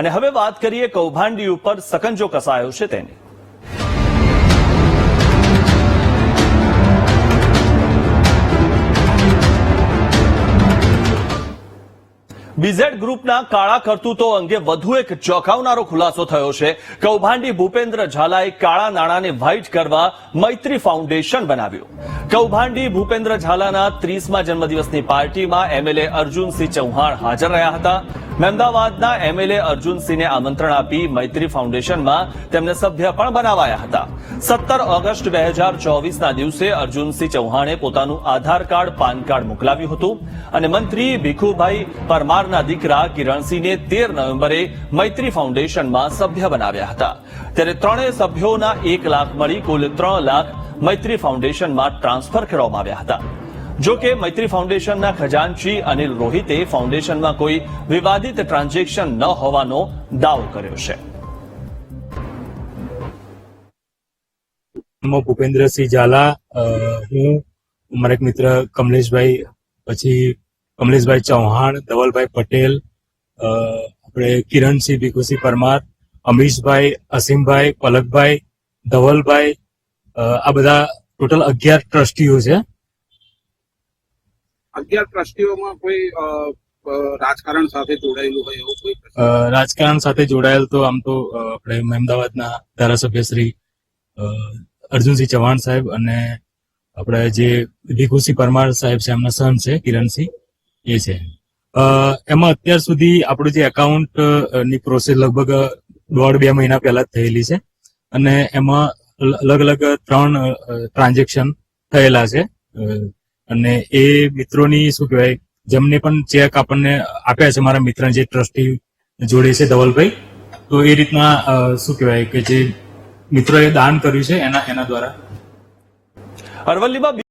અને હવે વાત કરીએ કૌભાંડી ઉપર સકંજો કસાયો છે તેની. બીઝેડ ગ્રુપના કાળા કરતૂતો અંગે વધુ એક ચોંકાવનારો ખુલાસો થયો છે. કૌભાંડી ભૂપેન્દ્ર ઝાલાએ કાળા નાણાંને વ્હાઇટ કરવા મૈત્રી ફાઉન્ડેશન બનાવ્યું. કૌભાંડી ભૂપેન્દ્ર ઝાલાના ત્રીસમા જન્મદિવસની પાર્ટીમાં એમએલએ અર્જુનસિંહ ચૌહાણ હાજર રહ્યા હતા. મહેમદાવાદના એમએલએ અર્જુનસિંહને આમંત્રણ આપી મૈત્રી ફાઉન્ડેશનમાં તેમને સભ્ય પણ બનાવાયા હતા. સત્તર ઓગસ્ટ બે હજાર ચોવીસના દિવસે અર્જુનસિંહ ચૌહાણે પોતાનું આધાર કાર્ડ, પાન કાર્ડ મોકલાવ્યું હતું અને મંત્રી ભીખુભાઈ પરમારના દીકરા કિરણસિંહને તેર નવેમ્બરે મૈત્રી ફાઉન્ડેશનમાં સભ્ય બનાવ્યા હતા. ત્યારે ત્રણેય સભ્યોના એક લાખ મળી કુલ ત્રણ લાખ મૈત્રી ફાઉન્ડેશનમાં ટ્રાન્સફર કરવામાં આવ્યા હતા. જો કે મૈત્રી ફાઉન્ડેશનના ખજાનચી અનિલ રોહિતે ફાઉન્ડેશનમાં કોઈ વિવાદિત ટ્રાન્ઝેક્શન ન હોવાનો દાવો કર્યો છે. ભૂપેન્દ્રસિંહ ઝાલા હું, મારા એક મિત્ર કમલેશભાઈ, પછી કમલેશભાઈ ચૌહાણ, ધવલભાઈ પટેલ આપણે કિરણસિંહ ભીખુસિંહ પરમાર, અમીશભાઈ, અસીમભાઈ, પલકભાઈ, ધવલભાઈ આ બધા ટોટલ અગિયાર ટ્રસ્ટીઓ છે. અગિયાર ટ્રસ્ટીઓમાં કોઈ રાજકારણ સાથે જોડાયેલું હોય એવું કોઈ રાજકારણ સાથે જોડાયેલ તો આમ તો આપણે અમદાવાદના ધારાસભ્ય શ્રી અર્જુનસિંહ ચૌહાણ સાહેબ અને આપણે જે ભીખુસિંહ પરમાર સાહેબ છે, એમના સન છે, કિરણસિંહ, એ છે. એમાં અત્યાર સુધી આપણું જે એકાઉન્ટની પ્રોસેસ લગભગ દોઢ બે મહિના પહેલા જ થયેલી છે. અને એમાં અલગ અલગ ત્રણ ટ્રાન્ઝેક્શન થયેલા છે. અને એ મિત્રોની શું કહેવાય, જેમને પણ ચેક આપણને આપ્યા છે, મારા મિત્ર જે ટ્રસ્ટી જોડે છે ધવલભાઈ, તો એ રીતના શું કહેવાય કે જે મિત્રોએ દાન કર્યું છે એના એના દ્વારા. અરવલ્લીમાં